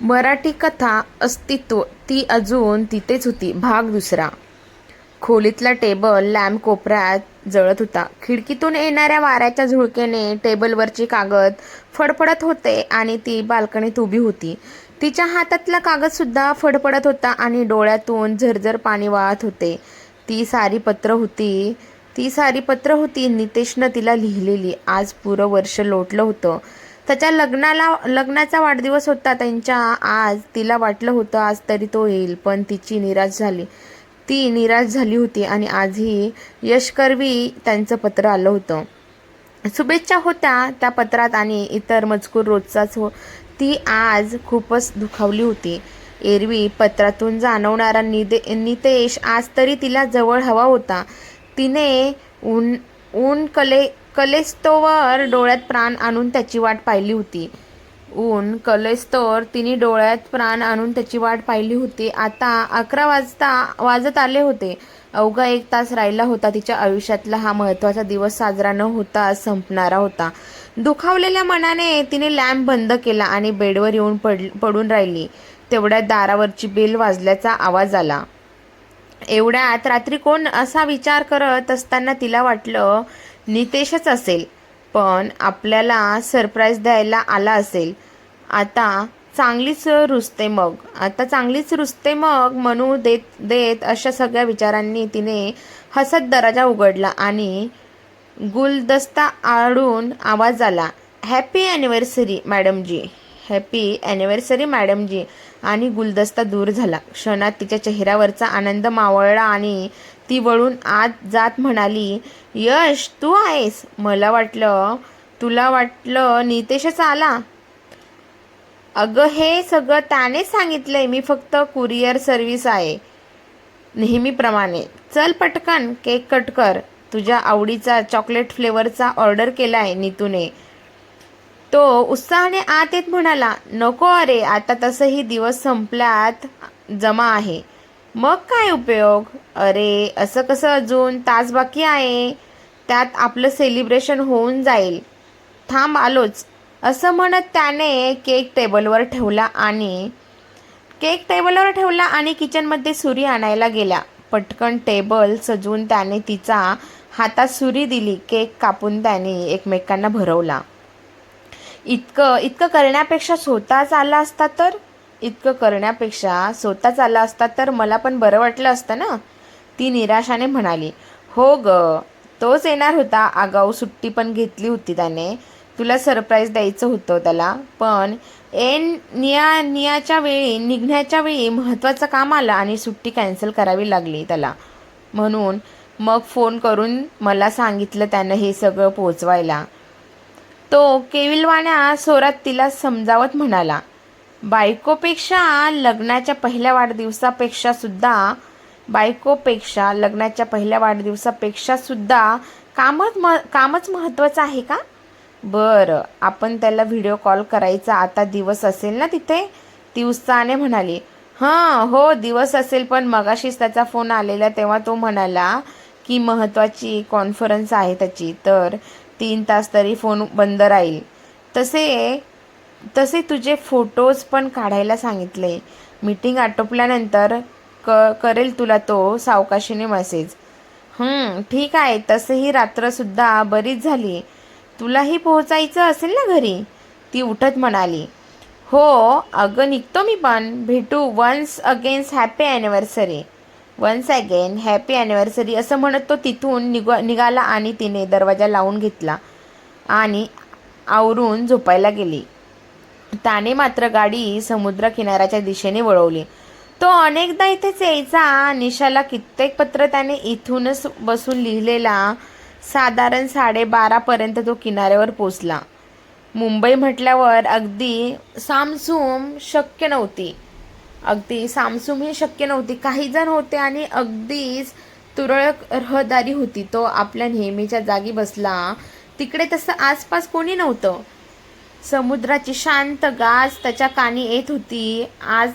मराठी कथा अस्तित्व ती अजून तिथेच होती भाग दुसरा. खोलीतला टेबल लॅम्प कोपऱ्यात जळत होता. खिडकीतून येणाऱ्या वाऱ्याच्या झुळकेने टेबलवरची कागद फडफडत होते आणि ती बाल्कनीत उभी होती. तिच्या हातातला कागदसुद्धा फडफडत होता आणि डोळ्यातून झरझर पाणी वाहत होते. ती सारी पत्र होती ती सारी पत्र होती नितेशनं तिला लिहिलेली. आज पुरं वर्ष लोटलं होतं. त्याच्या लग्नाला लग्नाचा वाढदिवस होता त्यांच्या आज. तिला वाटलं होतं आज तरी तो येईल पण तिची निराश झाली. ती निराश झाली होती आणि आजही यशकर्वी त्यांचं पत्र आलं होतं. शुभेच्छा होत्या त्या पत्रात आणि इतर मजकूर रोजचाच हो ती आज खूपच दुखावली होती. एरवी पत्रातून जाणवणारा निदे नितेश आज तरी तिला जवळ हवा होता. तिने ऊन ऊन कले कलेस्तोवर डोळ्यात प्राण आणून त्याची वाट पाहिली होती. ऊन कलेस्तोवर तिने डोळ्यात प्राण आणून त्याची वाट पाहिली होती. आता अकरा वाजता वाजत आले होते. अवघा एक तास राहिला होता. तिच्या आयुष्यातला हा महत्त्वाचा दिवस साजरा न होता संपणारा होता. दुखावलेल्या मनाने तिने लॅम्प बंद केला आणि बेडवर येऊन पड पडून राहिली. तेवढ्यात दारावरची बेल वाजल्याचा आवाज आला. एवढ्यात रात्री कोण असा विचार करत असताना तिला वाटलं नितेशच असेल पण आपल्याला सरप्राईज द्यायला आला असेल. आता चांगलीच रुसते मग. आता चांगलीच रुसते मग म्हणू देत देत अशा सगळ्या विचारांनी तिने हसत दराजा उघडला आणि गुलदस्ता आडून आवाज आला हॅपी ॲनिव्हर्सरी मॅडमजी हॅपी ॲनिव्हर्सरी मॅडमजी आणि गुलदस्ता दूर झाला. क्षणात तिच्या चेहऱ्यावरचा आनंद मावळला आणि ती वळून आत जात म्हणाली यश तू आहेस. मला वाटलं तुला वाटलं नितेशच आला. अगं हे सगळं त्यानेच सांगितलंय. मी फक्त कुरिअर सर्व्हिस आहे नेहमीप्रमाणे. चल पटकन केक कट कर. तुझ्या आवडीचा चॉकलेट फ्लेवरचा ऑर्डर केला आहे नीतूने. तो उत्साहाने आत येत म्हणाला नको अरे आता तसंही दिवस संपल्यात जमा आहे. मग काय उपयोग? अरे असं कसं अजून? तास बाकी आहे. त्यात आपलं सेलिब्रेशन होऊन जाईल. थांब आलोच. असं म्हणत त्याने केक टेबलवर ठेवला आणि केक टेबलवर ठेवला आणि किचनमध्ये सुरी आणायला गेला. पटकन टेबल सजवून त्याने तिचा हातात सुरी दिली. केक कापून त्याने एकमेकांना भरवला. इतकं इतकं करण्यापेक्षा स्वतःच आला असता तर इतकं करण्यापेक्षा स्वतःच आला असता तर मला पण बरं वाटलं असतं ना? ती निराशाने म्हणाली हो ग तोच येणार होता. आगाऊ सुट्टी पण घेतली होती त्याने. तुला सरप्राईज द्यायचं होतं त्याला. पण एन निया नियाच्या वेळी निघण्याच्या वेळी महत्त्वाचं काम आलं आणि सुट्टी कॅन्सल करावी लागली त्याला. म्हणून मग फोन करून मला सांगितलं त्यानं हे सगळं पोचवायला. तो केविलवाण्या स्वरात तिला समजावत म्हणाला बायकोपेक्षा लग्नाच्या पहिल्या वाढदिवसापेक्षा सुद्धा बायकोपेक्षा लग्नाच्या पहिल्या वाढदिवसापेक्षा सुद्धा कामच म कामच महत्त्वाचं आहे का? बरं आपण त्याला व्हिडिओ कॉल करायचा आता दिवस असेल ना तिथे? ती उत्साहाने म्हणाली हां हो दिवस असेल पण मगाशीच त्याचा फोन आलेला तेव्हा तो म्हणाला की महत्त्वाची कॉन्फरन्स आहे त्याची तर तीन तास तरी फोन बंद राहील. तसे तसे तुझे फोटोज पण काढायला सांगितले. मीटिंग आटोपल्यानंतर क करेल तुला तो सावकाशीने मेसेज ठीक आहे. तसंही रात्रसुद्धा बरीच झाली. तुलाही पोहोचायचं असेल ना घरी? ती उठत म्हणाली. हो अगं निघतो मी पण. भेटू once against happy anniversary once again happy anniversary असं म्हणत तो तिथून निघ निघाला आणि तिने दरवाजा लावून घेतला. आणि आवरून झोपायला गेली. त्याने मात्र गाडी समुद्र किनाऱ्याच्या दिशेने वळवली. तो अनेकदा इथेच यायचा. निशाला कित्येक पत्र त्याने इथूनच बसून लिहिलेला. साधारण साडेबारापर्यंत तो किनाऱ्यावर पोचला. मुंबई म्हटल्यावर अगदी सामसूम शक्य नव्हती. अगदी सामसूम ही शक्य नव्हती. काही जण होते आणि अगदीच तुरळक रहदारी होती. तो आपल्या नेहमीच्या जागी बसला. तिकडे तसं आसपास कोणी नव्हतं. समुद्राची शांत गाज त्याच्या कानी येत होती. आज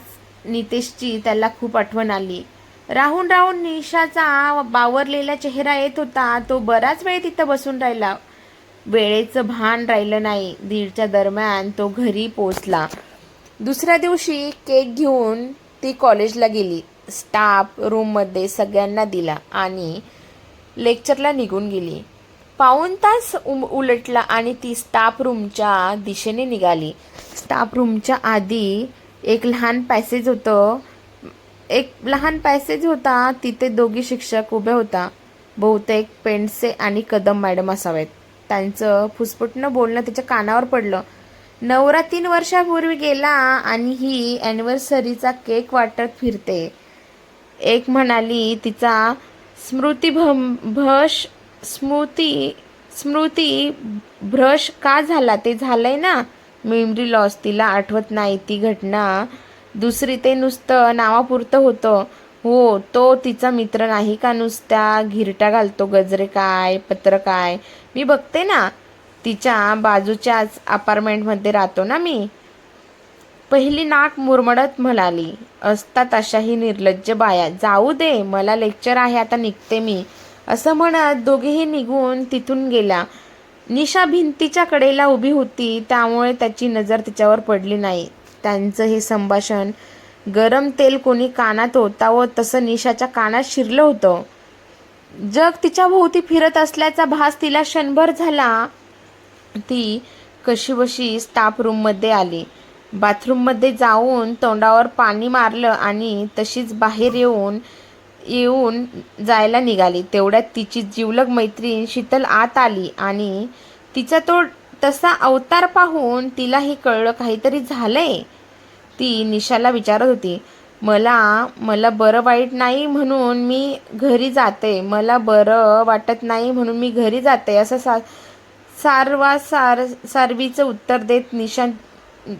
नितेशची त्याला खूप आठवण आली. राहून राहून निशाचा बावरलेला चेहरा येत होता. तो बराच वेळ तिथं बसून राहिला. वेळेचं भान राहिलं नाही. दीडच्या दरम्यान तो घरी पोचला दुसऱ्या दिवशी केक घेऊन ती कॉलेजला गेली. स्टाफ रूममध्ये सगळ्यांना दिला आणि लेक्चरला निघून गेली. पाऊण तास उम उलटला आणि ती स्टाफ रूमच्या दिशेने निघाली. स्टाफ रूमच्या आधी एक लहान पॅसेज होतं. एक लहान पॅसेज होता. तिथे दोघी शिक्षक उभे होता. बहुतेक पेंडसे आणि कदम मॅडम असावेत. त्यांचं फुसफुटणं बोलणं तिच्या कानावर पडलं. नवरा तीन वर्षापूर्वी गेला आणि ही ॲनिव्हर्सरीचा केक वाटत फिरते. एक म्हणाली तिचा स्मृतीभम भश स्मृती स्मृती भ्रश का झाला? ते झालंय ना? मेमरी लॉस तिला आठवत नाही ती घटना. दुसरी ते नुसतं नावापुरतं होतं. हो तो तिचा मित्र नाही का नुसत्या घिरट्या घालतो गजरे काय पत्र काय? मी बघते ना. तिच्या बाजूच्याच अपार्टमेंटमध्ये राहतो ना मी. पहिली नाक मुरमडत म्हणाली असतात अशाही निर्लज्ज बाया जाऊ दे मला लेक्चर आहे आता निघते मी. असं म्हणत दोघेही निघून तिथून गेल्या. निशा भिंतीच्या कडेला उभी होती त्यामुळे त्याची नजर तिच्यावर पडली नाही. त्यांचं हे संभाषण गरम तेल कोणी कानात होता व तसं निशाच्या कानात शिरलं होतं. जग तिच्या भोवती फिरत असल्याचा भास तिला क्षणभर झाला. ती कशीबशी स्टाफ रूममध्ये आली. बाथरूममध्ये जाऊन तोंडावर पाणी मारलं आणि तशीच बाहेर येऊन येऊन जायला निघाली. तेवढ्यात तिची जिवलग मैत्रीण शीतल आत आली आणि तिचा तो तसा अवतार पाहून तिलाही कळलं काहीतरी झालंय. ती निशाला विचारत होती मला मला बरं वाईट नाही म्हणून मी घरी जाते. मला बरं वाटत नाही म्हणून मी घरी जाते. असं सा सारवा सार सारवीचं उत्तर देत निशा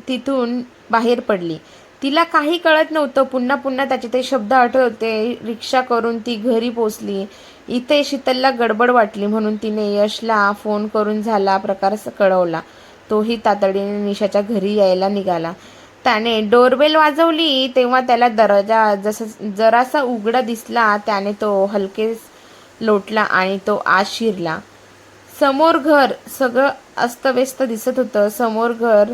तिथून बाहेर पडली. तिला काही कळत नव्हतं. पुन्हा पुन्हा त्याचे ते शब्द आठवते. रिक्षा करून ती घरी पोचली. इथे शीतलला गडबड वाटली म्हणून तिने यशला फोन करून झाला. प्रकार कळवला. तोही तातडीने निशाच्या घरी यायला निघाला. त्याने डोरबेल वाजवली. तेव्हा त्याला दरवाजा जसं जरासा उघडा दिसला त्याने तो हलके लोटला आणि तो आत शिरला. समोर घर सगळं अस्तव्यस्त दिसत होतं. समोर घर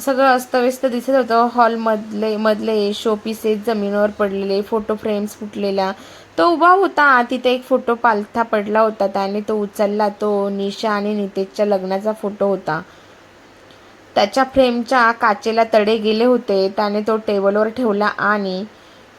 सगळं अस्तव्यस्त दिसत होतं. हॉलमधले मधले शोपीसेस जमिनीवर पडलेले फोटो फ्रेम्स फुटलेल्या. तो उभा होता. तिथे एक फोटो पालथा पडला होता. त्याने तो उचलला. तो निशा आणि नितेशच्या लग्नाचा फोटो होता. त्याच्या फ्रेमच्या काचेला तडे गेले होते. त्याने तो टेबलवर ठेवला आणि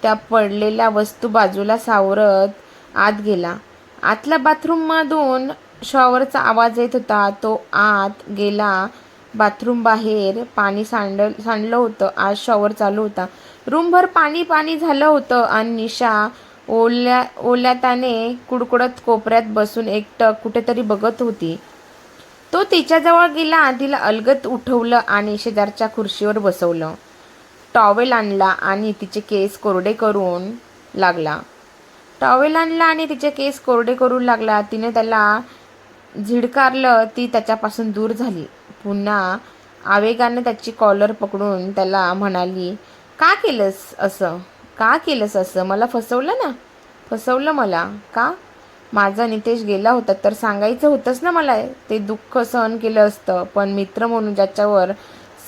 त्या पडलेल्या वस्तू बाजूला सावरत आत गेला. आतल्या बाथरूममधून शॉवरचा आवाज येत होता. तो आत गेला. बाथरूम बाहेर पाणी सांड सांडलं होतं. आज शॉवर चालू होता. रूमभर पाणी पाणी झालं होतं आणि निशा ओल्या ओल्याताने कुडकुडत कोपऱ्यात बसून एकटक कुठेतरी बघत होती. तो तिच्याजवळ गेला. तिला अलगत उठवलं आणि शेजारच्या खुर्शीवर बसवलं. टॉवेल आणला आणि तिचे केस कोरडे करून लागला. टॉवेल आणला आणि तिचे केस कोरडे करू लागला. तिने त्याला झिडकारलं ती त्याच्यापासून दूर झाली. पुन्हा आवेगाने त्याची कॉलर पकडून त्याला म्हणाली का केलंस असं? का केलंस असं? मला फसवलं ना? फसवलं मला? का? माझा नितेश गेला होता तर सांगायचं होतंच ना मला ते दुःख सहन केलं असतं. पण मित्र म्हणून ज्याच्यावर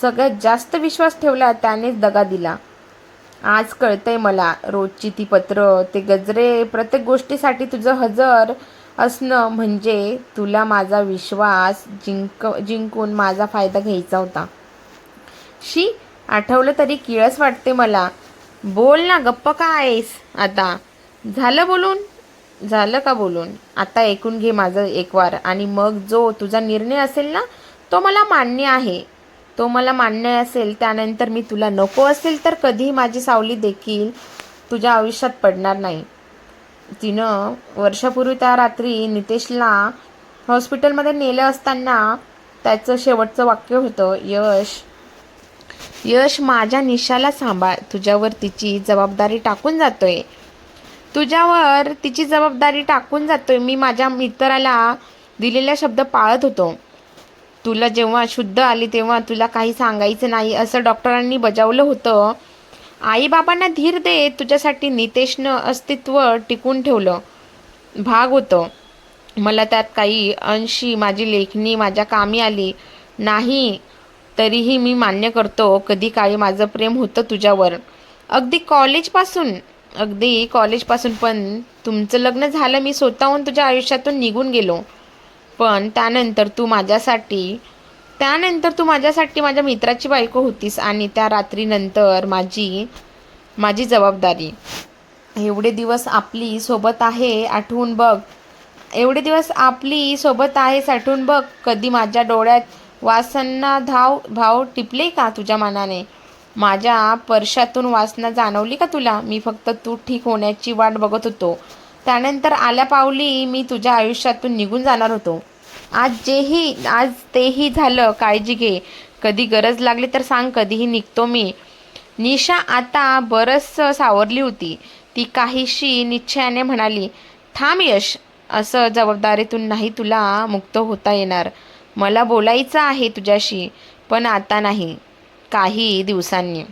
सगळ्यात जास्त विश्वास ठेवला त्यानेच दगा दिला. आज कळतंय मला रोजची ती पत्र ते गजरे प्रत्येक गोष्टीसाठी तुझं हजर असणं म्हणजे तुला माझा विश्वास जिंक जिंकून माझा फायदा घ्यायचा होता. शी आठवलं तरी किळस वाटते मला. बोल ना गप्प का आहेस आता? झालं बोलून? झालं का बोलून? आता ऐकून घे माझं एकवार. आणि मग जो तुझा निर्णय असेल ना तो मला मान्य आहे. तो मला मान्य असेल त्यानंतर मी तुला नको असेल तर कधीही माझी सावली देखील तुझ्या आयुष्यात पडणार नाही. तिनं वर्षापूर्वी त्या रात्री नितेशला हॉस्पिटलमध्ये नेलं असताना त्याचं शेवटचं वाक्य होतं यश. यश माझ्या निशाला सांभाळ तुझ्यावर तिची जबाबदारी टाकून जातोय. तुझ्यावर तिची जबाबदारी टाकून जातोय मी माझ्या मित्राला दिलेला शब्द पाळत होतो. तुला जेव्हा शुद्ध आली तेव्हा तुला काही सांगायचं नाही असं डॉक्टरांनी बजावलं होतं. आईबाबांना धीर दे तुझ्यासाठी नितेशनं अस्तित्व टिकून ठेवलं. भाग होतं. मला त्यात काही अंशी माझी लेखणी माझ्या कामी आली. नाही तरीही मी मान्य करतो कधी काळी माझं प्रेम होतं तुझ्यावर. अगदी कॉलेजपासून अगदी कॉलेजपासून पण तुमचं लग्न झालं मी स्वतःहून तुझ्या आयुष्यातून निघून गेलो. पण त्यानंतर तू माझ्यासाठी त्यानंतर तू माझ्यासाठी माझ्या मित्राची बायको होतीस आणि त्या रात्रीनंतर माझी माझी जबाबदारी. एवढे दिवस आपली सोबत आहे आठवून बघ. एवढे दिवस आपली सोबत आहे साठवून बघ. कधी माझ्या डोळ्यात वासना धाव भाव टिपले का तुझ्या मनाने? माझ्या परशातून वासना जाणवली का तुला? मी फक्त तू ठीक होण्याची वाट बघत होतो. त्यानंतर आल्या पावली मी तुझ्या आयुष्यातून निघून जाणार होतो. आज जेही आज तेही झालं काळजी घे. कधी गरज लागली तर सांग कधीही निघतो मी. निशा आता बरंच सावरली होती. ती काहीशी निश्चयाने म्हणाली थांब यश असं जबाबदारीतून नाही तुला मुक्त होता येणार. मला बोलायचं आहे तुझ्याशी पण आता नाही काही दिवसांनी.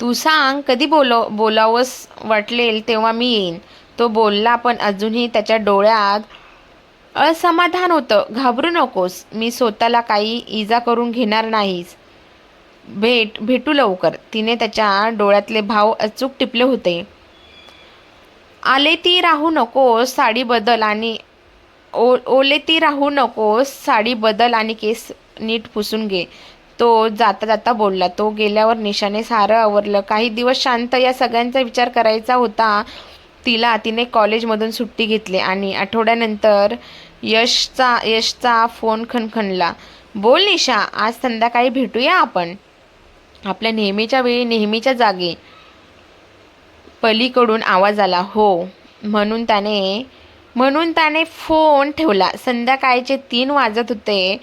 तू सांग कधी बोलो बोलावंस वाटलेल तेव्हा मी येईन. तो बोलला पण अजूनही त्याच्या डोळ्यात असमाधान होतं. घाबरू नकोस. मी स्वतःला काही इजा करून घेणार नाहीस. भेट भेटू लवकर. तिने त्याच्या डोळ्यातले भाव अचूक टिपले होते. आले ती राहू नकोस साडी बदल आणि ओ ओले ती राहू नकोस साडी बदल आणि केस नीट पुसून घे. तो जाता जाता बोलला. तो गेल्यावर निशाने सारं आवरलं. काही दिवस शांत या सगळ्यांचा विचार करायचा होता. तिला तिने कॉलेजमधून सुट्टी घेतली आणि आठवड्यानंतर यशचा यशचा फोन खणखणला. बोल निशा आज संध्याकाळी भेटूया आपण. आपल्या नेहमीच्या वेळी नेहमीच्या जागी. पलीकडून आवाज आला हो. म्हणून त्याने म्हणून त्याने फोन ठेवला. संध्याकाळचे तीन वाजत होते.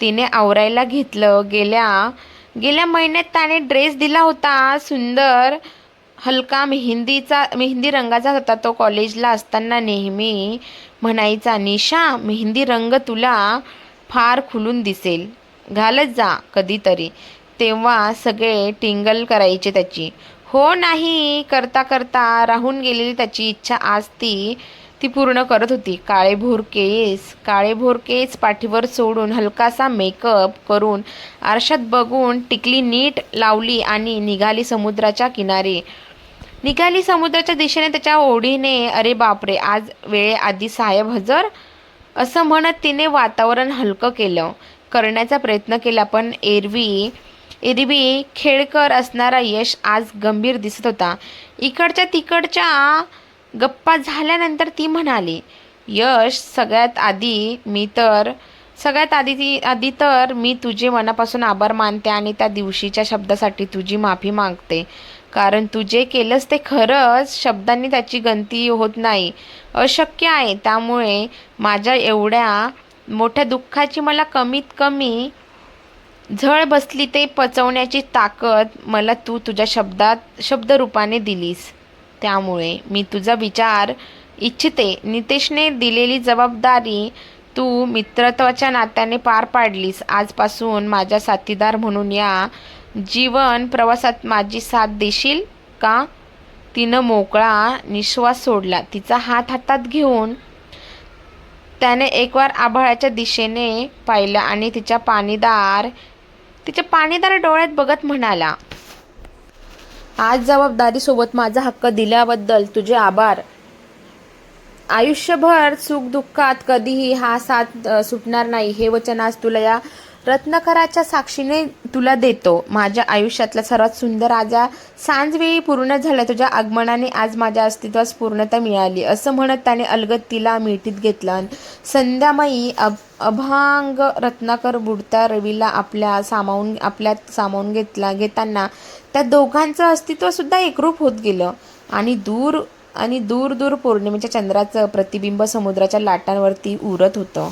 तिने आवरायला घेतलं. गेल्या गेल्या महिन्यात त्याने ड्रेस दिला होता. सुंदर हलका मेहंदीचा मेहंदी रंगाचा होता तो कॉलेजला असताना नेहमी म्हणायचा निशा मेहंदी रंग तुला फार खुलून दिसेल. घालत जा कधीतरी. तेव्हा सगळे टिंगल करायचे त्याची. हो नाही करता करता राहून गेलेली त्याची इच्छा आज ती ती पूर्ण करत होती. काळेभोर केस काळेभोर केस पाठीवर सोडून हलकासा मेकअप करून आरशात बघून टिकली नीट लावली आणि निघाली समुद्राच्या किनारी. निघाली समुद्राच्या दिशेने त्याच्या ओढीने. अरे बापरे आज वेळेआधी साहेब हजर? असं म्हणत तिने वातावरण हलकं केलं. करण्याचा प्रयत्न केला पण एरवी एरवी खेळकर असणारा यश आज गंभीर दिसत होता. इकडच्या तिकडच्या गप्पा झाल्यानंतर ती म्हणाली यश सगळ्यात आधी मी तर सगळ्यात आधी ती आधी तर मी तुझे मनापासून आभार मानते आणि त्या दिवशीच्या शब्दासाठी तुझी माफी मागते. कारण तू जे केलंस ते खरंच शब्दांनी त्याची गंती होत नाही. अशक्य आहे. त्यामुळे माझ्या एवढ्या मोठ्या दुःखाची मला कमीत कमी झळ बसली ते पचवण्याची ताकद मला तू तुझ्या शब्दात शब्दरूपाने दिलीस. त्यामुळे मी तुझा विचार इच्छिते. नितेशने दिलेली जबाबदारी तू मित्रत्वाच्या नात्याने पार पाडलीस. आजपासून माझ्या साथीदार म्हणून या जीवन प्रवासात माझी साथ देशील का? तिनं मोकळा निश्वास सोडला. तिचा हात हातात घेऊन त्याने एकवार आभाळाच्या दिशेने पाहिलं आणि तिच्या पाणीदार तिच्या पाणीदार डोळ्यात बघत म्हणाला आज जबाबदारीसोबत माझा हक्क दिल्याबद्दल तुझे आभार. आयुष्यभर सुखदुःखात कधीही हा साथ सुटणार नाही. हे वचन आज तुला या रत्नकराच्या साक्षीने तुला देतो. माझ्या आयुष्यातला सर्वात सुंदर राजा सांजवेळी पूर्ण झाला. तुझ्या आगमनाने आज माझ्या अस्तित्वास पूर्णता मिळाली. असं म्हणत त्याने अलगत तिला मिठीत घेतलं. आणि संध्यामयी अभ अभांग रत्नाकर बुडत्या रवीला आपल्या सामावून आपल्यात सामावून घेतला. घेताना त्या दोघांचं अस्तित्वसुद्धा एकरूप होत गेलं. आणि दूर आणि दूर दूर पौर्णिमेच्या चंद्राचं प्रतिबिंब समुद्राच्या लाटांवरती उरत होतं.